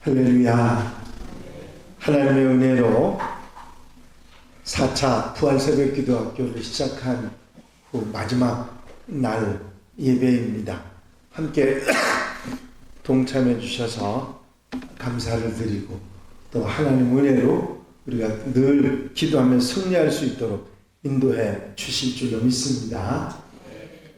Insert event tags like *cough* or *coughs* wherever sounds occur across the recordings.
할렐루야. 하나님의 은혜로 4차 부활새벽 기도학교를 시작한 후 마지막 날 예배입니다. 함께 *coughs* 동참해 주셔서 감사를 드리고 또 하나님 은혜로 우리가 늘 기도하며 승리할 수 있도록 인도해 주실 줄로 믿습니다.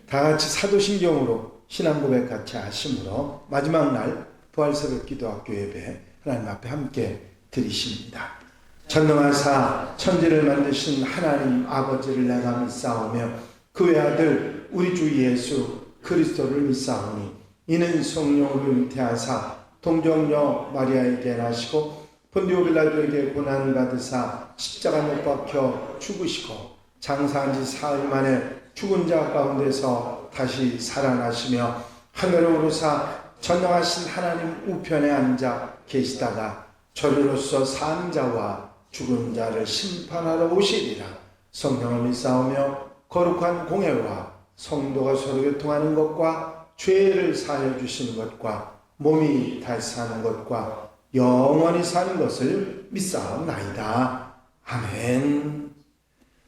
다 같이 사도신경으로 신앙 고백 같이 하심으로 마지막 날 부활새벽 기도학교 예배 하나님 앞에 함께 드리십니다. 전능하사 천지를 만드신 하나님 아버지를 내가 믿사오며 그의 아들 우리 주 예수 그리스도를 믿사오니 이는 성령으로 잉태하사 동정녀 마리아에게 나시고 본디오 빌라도에게 고난을 받으사 십자가 못 박혀 죽으시고 장사한 지 사흘 만에 죽은 자 가운데서 다시 살아나시며 하늘로 오르사 전능하신 하나님 우편에 앉아 계시다가 저리로서 산 자와 죽은 자를 심판하러 오시리라 성령을 믿사오며 거룩한 공예와 성도가 서로 교통하는 것과 죄를 사하여 주시는 것과 몸이 다시 사는 것과 영원히 사는 것을 믿사옵나이다. 아멘.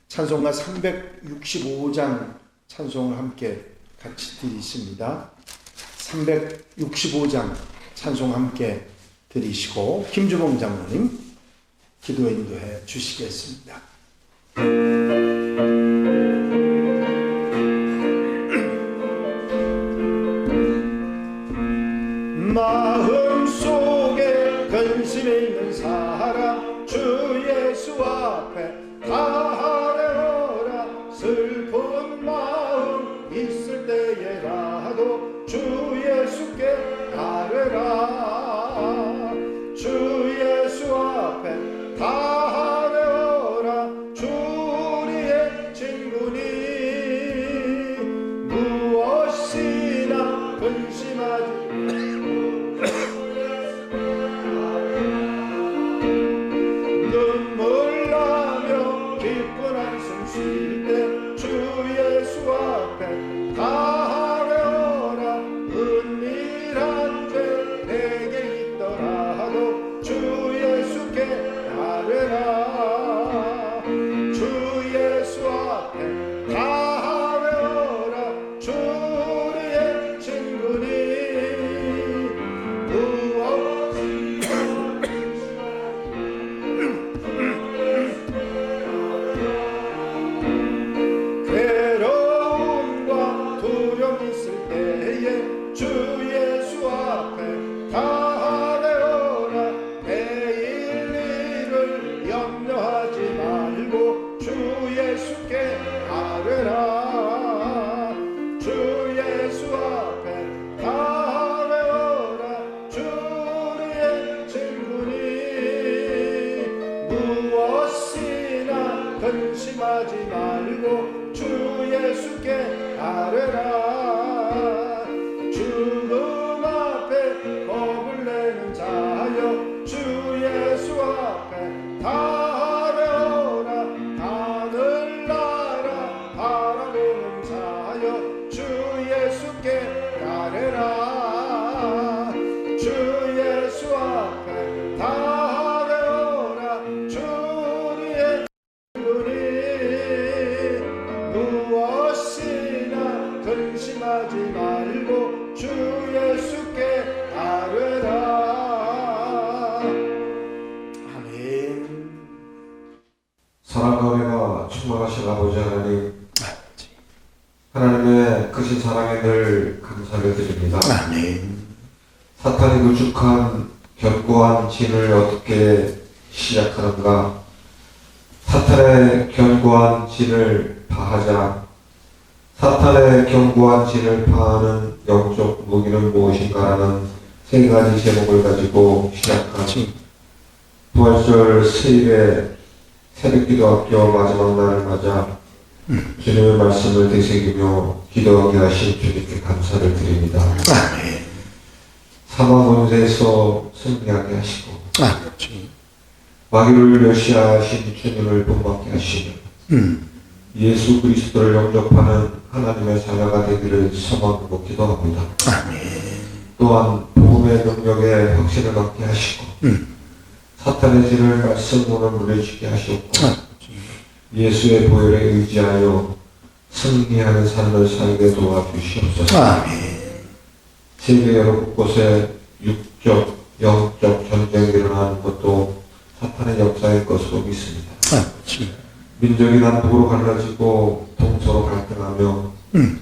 찬송가 365장 찬송을 함께 같이 드리십니다. 365장 찬송 함께 드리시고 김주봉 장로님 기도 인도해 주시겠습니다. 구축한 견고한 진을 어떻게 시작하는가? 사탄의 견고한 진을 파하자. 사탄의 견고한 진을 파하는 영적 무기는 무엇인가라는 세 가지 제목을 가지고 시작한 부활절 수일의 새벽기도 학교 마지막 날을 맞아 주님의 말씀을 되새기며 기도하게 하신 주님께 감사를 드립니다. 아멘 사망 권세에서 승리하게 하시고 아멘 마귀를 멸시하신 주님을 본받게 하시며 음 예수 그리스도를 영접하는 하나님의 자녀가 되기를 소망하고 기도합니다. 아멘 또 또한 복음의 능력에 확신을 갖게 하시고 음. 사탄의 진을 말씀으로 물리치게 하셨고 아, 예수의 보혈에 의지하여 승리하는 삶을 살게 도와주시옵소서. 아멘. 세계 여러 곳곳에 육적, 영적 전쟁이 일어나는 것도 사탄의 역사일 것으로 믿습니다. 아버지. 민족이 남북으로 갈라지고 동서로 갈등하며 음.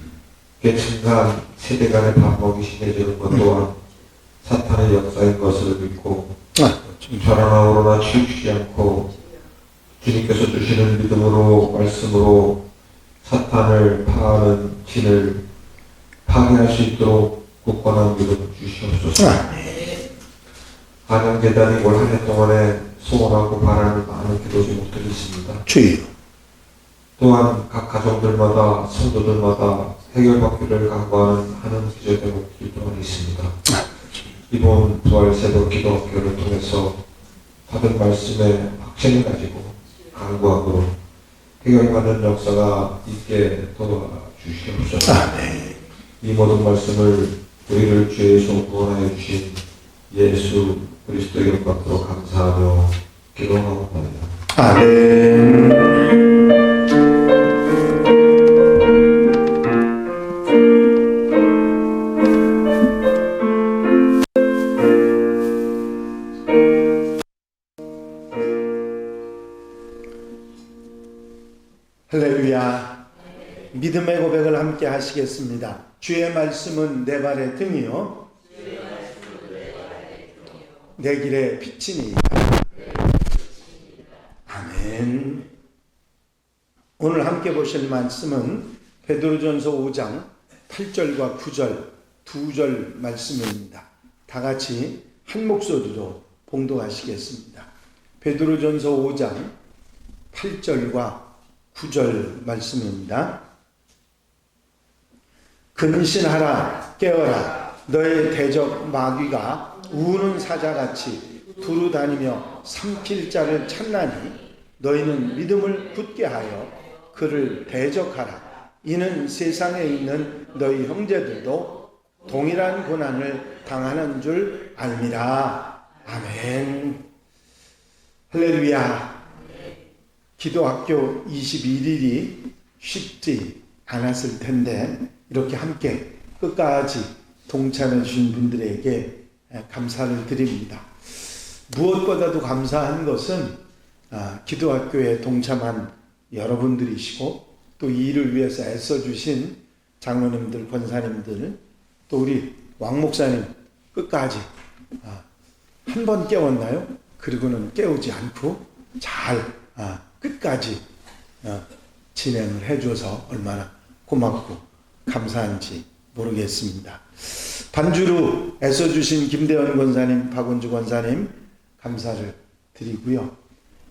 계층 간 세대 간의 반목이 심해지는 것 또한 사탄의 역사인 것을 믿고. 좌로나 우로나 치우치지 않고 주님께서 주시는 믿음으로 말씀으로 사탄을 파하는 진을 파괴할 수 있도록 굳건한 믿음 주시옵소서. 아멘. 한양재단이 올 한 해 동안에 소원하고 바라는 많은 기도 제목들이 있습니다. 주여. 또한 각 가정들마다 성도들마다 해결받기를 간구하는 하는 기도 제목들이 또한 있습니다. 이번 부활 새벽 기도 학교를 통해서 받은 말씀에 확신을 가지고 간구하고 해결받는 역사가 있게 도와주시옵소서. 아멘. 이 모든 말씀을 우리를 죄에서 구원하여 주신 예수 그리스도의 받도록 감사하며 기도하옵나이다. 아멘. 믿음의 고백을 함께 하시겠습니다. 주의 말씀은 내 발의 등이요. 내 길의 빛이니. 아멘. 오늘 함께 보실 말씀은 베드로전서 5장 8절과 9절 두 절 말씀입니다. 다 같이 한 목소리로 봉독하시겠습니다. 베드로전서 5장 8절과 9절 말씀입니다. 근신하라 깨어라. 너의 대적 마귀가 우는 사자같이 두루 다니며 삼킬 자를 찾나니 너희는 믿음을 굳게 하여 그를 대적하라. 이는 세상에 있는 너희 형제들도 동일한 고난을 당하는 줄 알미라. 아멘. 할렐루야. 기도학교 21일이 쉽지 않았을 텐데 이렇게 함께 끝까지 동참해 주신 분들에게 감사를 드립니다. 무엇보다도 감사한 것은 아, 기도학교에 동참한 여러분들이시고 또 이 일을 위해서 애써주신 장로님들, 권사님들, 또 우리 왕 목사님 끝까지 아, 한번 깨웠나요? 그리고는 깨우지 않고 잘 아, 끝까지 어, 진행을 해줘서 얼마나 고맙고 감사한지 모르겠습니다. 반주로 애써주신 김대원 권사님, 박원주 권사님 감사를 드리고요.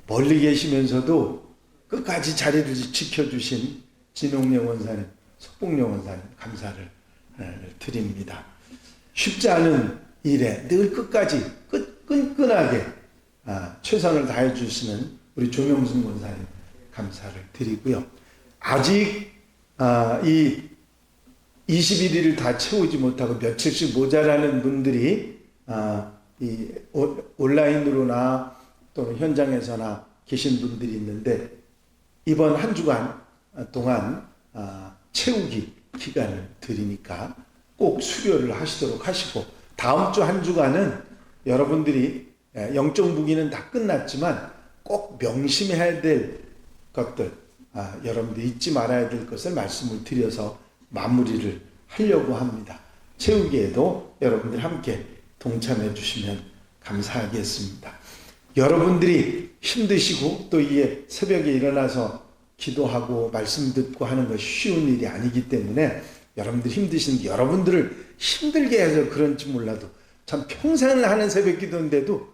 멀리 계시면서도 끝까지 자리를 지켜주신 진홍영 원사님, 석봉영 원사님 감사를 어, 드립니다. 쉽지 않은 일에 늘 끝까지 끝, 끈끈하게 아, 최선을 다해 주시는 우리 조명순 권사님 감사를 드리고요. 아직 아, 이 21일을 다 채우지 못하고 며칠씩 모자라는 분들이 아, 이 오- 온라인으로나 또는 현장에서나 계신 분들이 있는데 이번 한 주간 동안 아, 채우기 기간을 드리니까 꼭 수료를 하시도록 하시고 다음 주 한 주간은 여러분들이 예, 영적 무기는 다 끝났지만 꼭 명심해야 될 것들 아, 여러분들 잊지 말아야 될 것을 말씀을 드려서 마무리를 하려고 합니다. 채우기에도 여러분들 함께 동참해 주시면 감사하겠습니다. 여러분들이 힘드시고 또 이에 새벽에 일어나서 기도하고 말씀 듣고 하는 것이 쉬운 일이 아니기 때문에 여러분들 힘드신데 여러분들을 힘들게 해서 그런지 몰라도 참 평생을 하는 새벽 기도인데도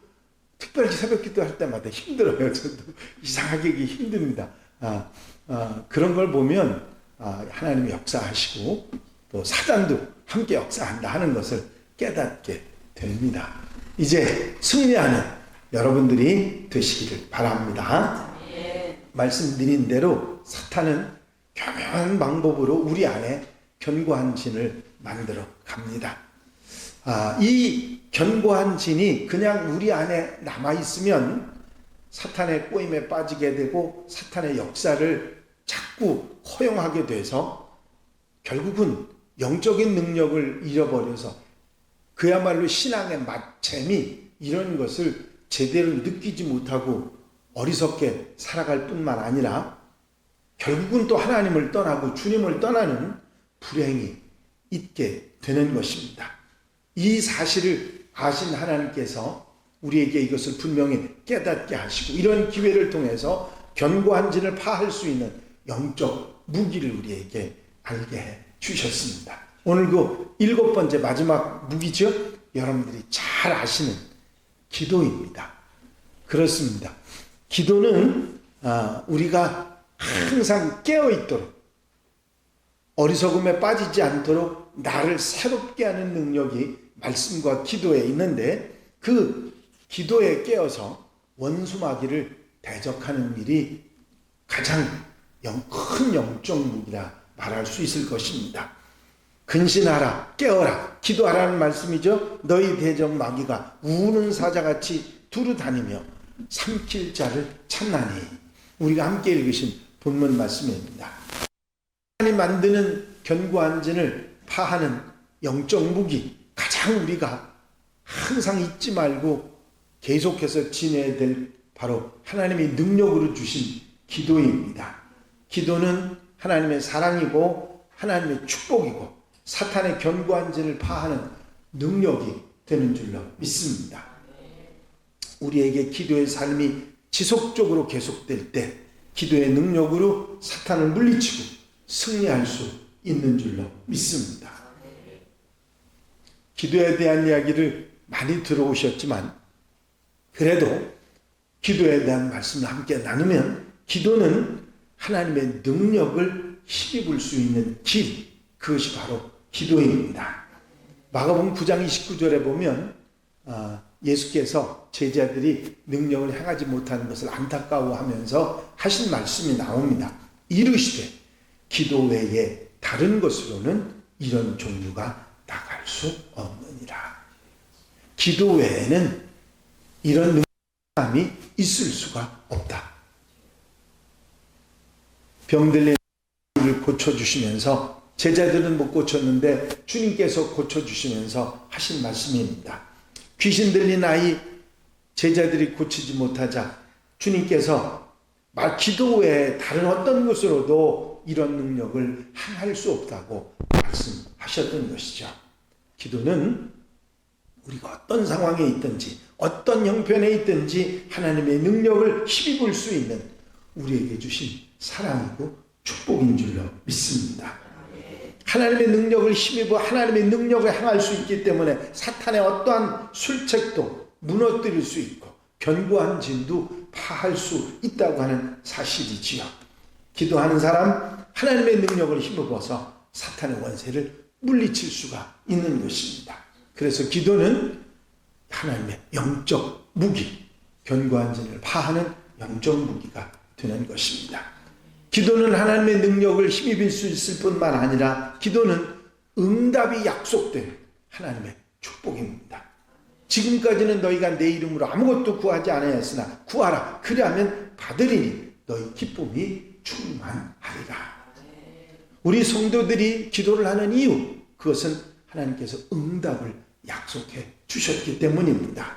특별히 새벽 기도 할 때마다 힘들어요. 저도 이상하게 이게 힘듭니다. 아, 아, 그런 걸 보면 아, 하나님이 역사하시고 또 사단도 함께 역사한다 하는 것을 깨닫게 됩니다. 이제 승리하는 여러분들이 되시기를 바랍니다. 말씀드린 대로 사탄은 교묘한 방법으로 우리 안에 견고한 진을 만들어 갑니다. 아, 이 견고한 진이 그냥 우리 안에 남아 있으면 사탄의 꼬임에 빠지게 되고 사탄의 역사를 자꾸 허용하게 돼서 결국은 영적인 능력을 잃어버려서 그야말로 신앙의 맛, 재미 이런 것을 제대로 느끼지 못하고 어리석게 살아갈 뿐만 아니라 결국은 또 하나님을 떠나고 주님을 떠나는 불행이 있게 되는 것입니다. 이 사실을 아신 하나님께서 우리에게 이것을 분명히 깨닫게 하시고 이런 기회를 통해서 견고한 진을 파할 수 있는 영적 무기를 우리에게 알게 해 주셨습니다. 오늘 그 일곱 번째 마지막 무기죠. 여러분들이 잘 아시는 기도입니다. 그렇습니다. 기도는 아, 우리가 항상 깨어 있도록 어리석음에 빠지지 않도록 나를 새롭게 하는 능력이 말씀과 기도에 있는데 그 기도에 깨어서 원수마귀를 대적하는 일이 가장 영, 큰 영적 무기라 말할 수 있을 것입니다. 근신하라, 깨어라, 기도하라는 말씀이죠. 너희 대적 마귀가 우는 사자같이 두루 다니며 삼킬 자를 찾나니 우리가 함께 읽으신 본문 말씀입니다. 하나님 만드는 견고한 진을 파하는 영적 무기 가장 우리가 항상 잊지 말고 계속해서 지내야 될 바로 하나님의 능력으로 주신 기도입니다. 기도는 하나님의 사랑이고 하나님의 축복이고 사탄의 견고한 진을 파하는 능력이 되는 줄로 믿습니다. 우리에게 기도의 삶이 지속적으로 계속될 때 기도의 능력으로 사탄을 물리치고 승리할 수 있는 줄로 믿습니다. 기도에 대한 이야기를 많이 들어오셨지만 그래도 기도에 대한 말씀을 함께 나누면 기도는 하나님의 능력을 힘입을 수 있는 길 그것이 바로 기도입니다. 마가복음 9장 29절에 보면 아, 예수께서 제자들이 능력을 행하지 못하는 것을 안타까워하면서 하신 말씀이 나옵니다. 이르시되 기도 외에 다른 것으로는 이런 종류가 나갈 수 없느니라. 기도 외에는 이런 능력이 있을 수가 없다. 병들린 을 고쳐주시면서 제자들은 못 고쳤는데 주님께서 고쳐주시면서 하신 말씀입니다. 귀신 들린 아이 제자들이 고치지 못하자 주님께서 말 기도 외에 다른 어떤 것으로도 이런 능력을 행할 수 없다고 말씀하셨던 것이죠. 기도는 우리가 어떤 상황에 있든지 어떤 형편에 있든지 하나님의 능력을 힘입을 수 있는 우리에게 주신 사랑이고 축복인 줄로 믿습니다. 하나님의 능력을 힘입어 하나님의 능력을 행할 수 있기 때문에 사탄의 어떠한 술책도 무너뜨릴 수 있고 견고한 진도 파할 수 있다고 하는 사실이지요. 기도하는 사람 하나님의 능력을 힘입어서 사탄의 원세를 물리칠 수가 있는 것입니다. 그래서 기도는 하나님의 영적 무기, 견고한 진을 파하는 영적 무기가 되는 것입니다. 기도는 하나님의 능력을 힘입을 수 있을 뿐만 아니라 기도는 응답이 약속된 하나님의 축복입니다. 지금까지는 너희가 내 이름으로 아무것도 구하지 않았으나 구하라. 그리하면 받으리니 너희 기쁨이 충만하리라. 우리 성도들이 기도를 하는 이유 그것은 하나님께서 응답을 약속해 주셨기 때문입니다.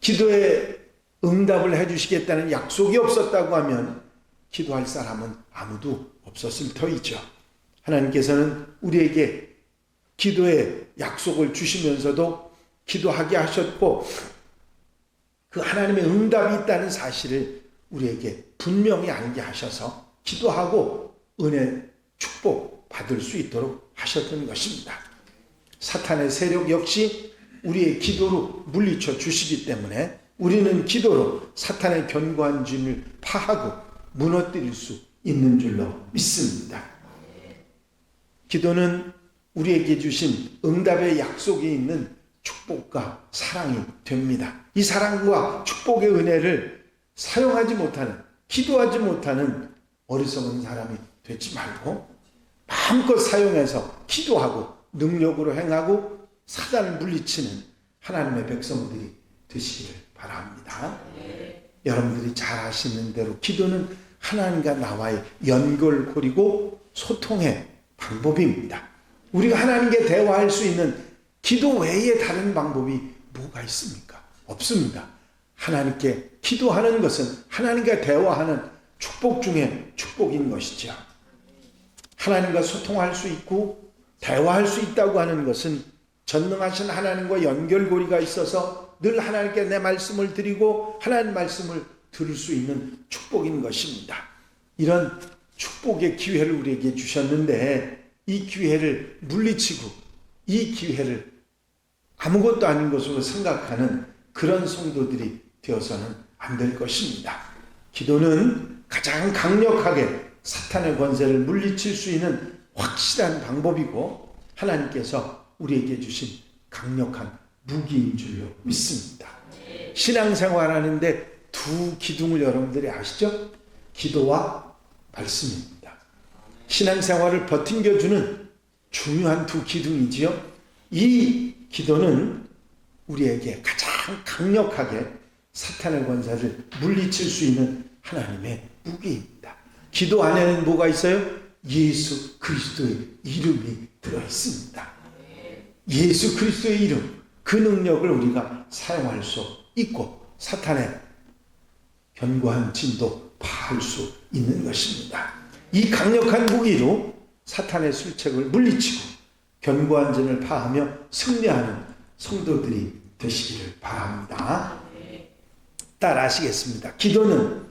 기도에 응답을 해 주시겠다는 약속이 없었다고 하면 기도할 사람은 아무도 없었을 터이죠. 하나님께서는 우리에게 기도의 약속을 주시면서도 기도하게 하셨고 그 하나님의 응답이 있다는 사실을 우리에게 분명히 알게 하셔서 기도하고 은혜 축복 받을 수 있도록 하셨던 것입니다. 사탄의 세력 역시 우리의 기도로 물리쳐 주시기 때문에 우리는 기도로 사탄의 견고한 진을 파하고 무너뜨릴 수 있는 줄로 믿습니다. 기도는 우리에게 주신 응답의 약속이 있는 축복과 사랑이 됩니다. 이 사랑과 축복의 은혜를 사용하지 못하는, 기도하지 못하는 어리석은 사람이 되지 말고 마음껏 사용해서 기도하고 능력으로 행하고 사단을 물리치는 하나님의 백성들이 되시기를 바랍니다. 여러분들이 잘 아시는 대로 기도는 하나님과 나와의 연결고리고 소통의 방법입니다. 우리가 하나님께 대화할 수 있는 기도 외에 다른 방법이 뭐가 있습니까? 없습니다. 하나님께 기도하는 것은 하나님과 대화하는 축복 중에 축복인 것이죠. 하나님과 소통할 수 있고 대화할 수 있다고 하는 것은 전능하신 하나님과 연결고리가 있어서 늘 하나님께 내 말씀을 드리고 하나님 말씀을 들을 수 있는 축복인 것입니다. 이런 축복의 기회를 우리에게 주셨는데 이 기회를 물리치고 이 기회를 아무것도 아닌 것으로 생각하는 그런 성도들이 되어서는 안 될 것입니다. 기도는 가장 강력하게 사탄의 권세를 물리칠 수 있는 확실한 방법이고 하나님께서 우리에게 주신 강력한 무기인 줄로 믿습니다. 신앙생활 하는데 두 기둥을 여러분들이 아시죠? 기도와 말씀입니다. 신앙생활을 버팅겨주는 중요한 두 기둥이지요. 이 기도는 우리에게 가장 강력하게 사탄의 권세를 물리칠 수 있는 하나님의 무기입니다. 기도 안에는 뭐가 있어요? 예수 그리스도의 이름이 들어 있습니다. 예수 그리스도의 이름, 그 능력을 우리가 사용할 수 있고 사탄의 견고한 진도 파할 수 있는 것입니다. 이 강력한 무기로 사탄의 술책을 물리치고 견고한 진을 파하며 승리하는 성도들이 되시기를 바랍니다. 따라 하시겠습니다. 기도는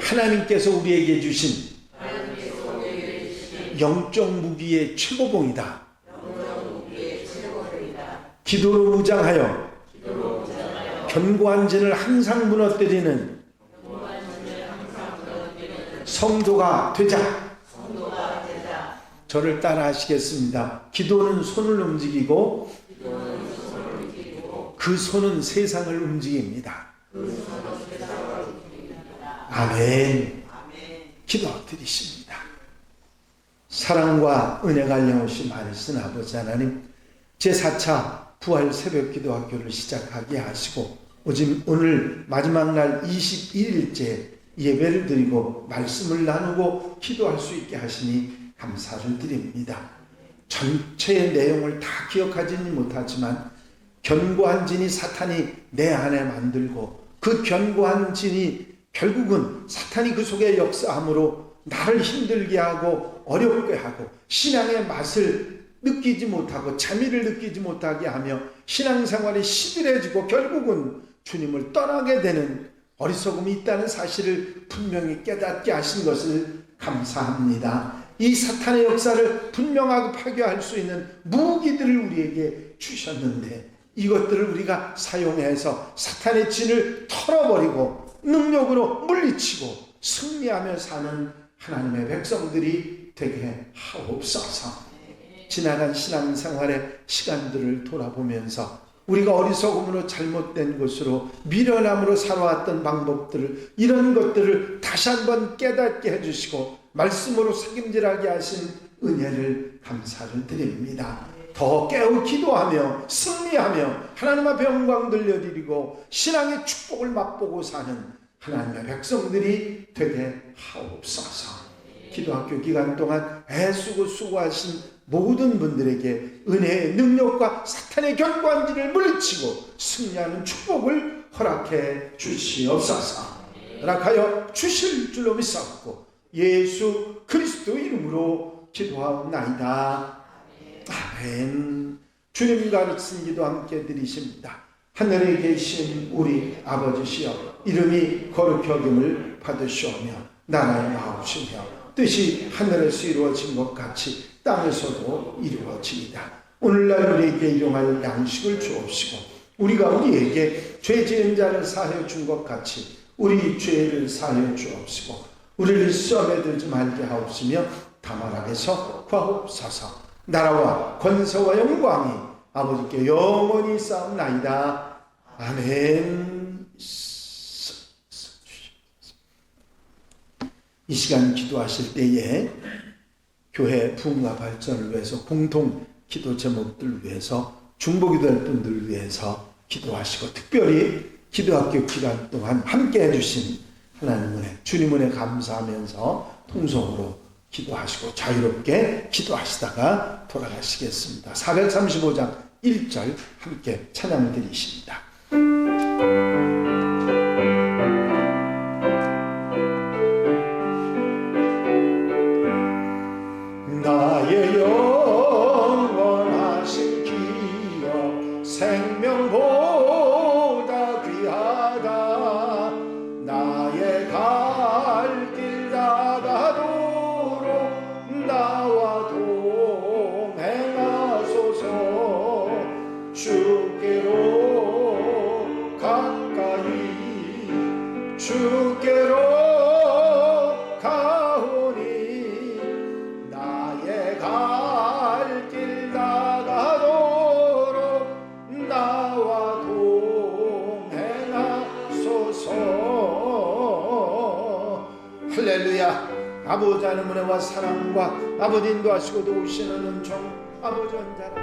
하나님께서 우리에게 주신 영적 무기의 최고봉이다. 기도로 무장하여 견고한 진을 항상 무너뜨리는 성도가 되자. 저를 따라 하시겠습니다. 기도는 손을 움직이고 그 손은 세상을 움직입니다. 아멘. 기도 드리십니다. 사랑과 은혜가 영없이 많으신 아버지 하나님, 제4차 부활 새벽 기도 학교를 시작하게 하시고, 오직 오늘 마지막 날 21일째 예배를 드리고 말씀을 나누고 기도할 수 있게 하시니 감사를 드립니다. 전체의 내용을 다 기억하지는 못하지만 견고한 진이 사탄이 내 안에 만들고 그 견고한 진이 결국은 사탄이 그 속에 역사함으로 나를 힘들게 하고 어렵게 하고 신앙의 맛을 느끼지 못하고 재미를 느끼지 못하게 하며 신앙생활이 시들해지고 결국은 주님을 떠나게 되는 어리석음이 있다는 사실을 분명히 깨닫게 하신 것을 감사합니다. 이 사탄의 역사를 분명하게 파괴할 수 있는 무기들을 우리에게 주셨는데 이것들을 우리가 사용해서 사탄의 진을 털어버리고 능력으로 물리치고 승리하며 사는 하나님의 백성들이 되게 하옵소서. 지나간 신앙생활의 시간들을 돌아보면서 우리가 어리석음으로 잘못된 것으로 미련함으로 살아왔던 방법들을 이런 것들을 다시 한번 깨닫게 해주시고 말씀으로 책임질하게 하신 은혜를 감사를 드립니다. 더 깨어 기도하며 승리하며 하나님 앞에 영광 돌려드리고 신앙의 축복을 맛보고 사는 하나님의 백성들이 되게 하옵소서. 기도학교 기간 동안 애쓰고 수고하신 모든 분들에게 은혜의 능력과 사탄의 견고한지를 물리치고 승리하는 축복을 허락해 주시옵소서. 허락하여 주실 줄로 믿사옵고 예수 그리스도 이름으로 기도하옵나이다. 아멘. 주님 가르친 기도 함께 드리십니다. 하늘에 계신 우리 아버지시여 이름이 거룩히 여김을 받으시오며 나라의 나옵시며 뜻이 하늘에서 이루어진 것 같이 땅에서도 이루어지이다. 오늘날 우리에게 일용할 양식을 주옵시고 우리가 우리에게 죄 지은 자를 사하여 준 것 같이 우리 죄를 사하여 주옵시고 우리를 시험에 들지 말게 하옵시며 다만 악에서 구하옵소서 나라와 권세와 영광이 아버지께 영원히 싸움나이다. 아멘. 이 시간 기도하실 때에 교회 부흥과 발전을 위해서 공통 기도 제목들을 위해서 중복이 될 분들을 위해서 기도하시고 특별히 기도학교 기간 동안 함께 해주신 하나님 은혜, 주님 은혜 감사하면서 통성으로 기도하시고 자유롭게 기도하시다가 돌아가시겠습니다. 435장 1절 함께 찬양 드리십니다. 은혜와 사랑과 아버지 인도하시고 도우시는 은총 아버지 언자라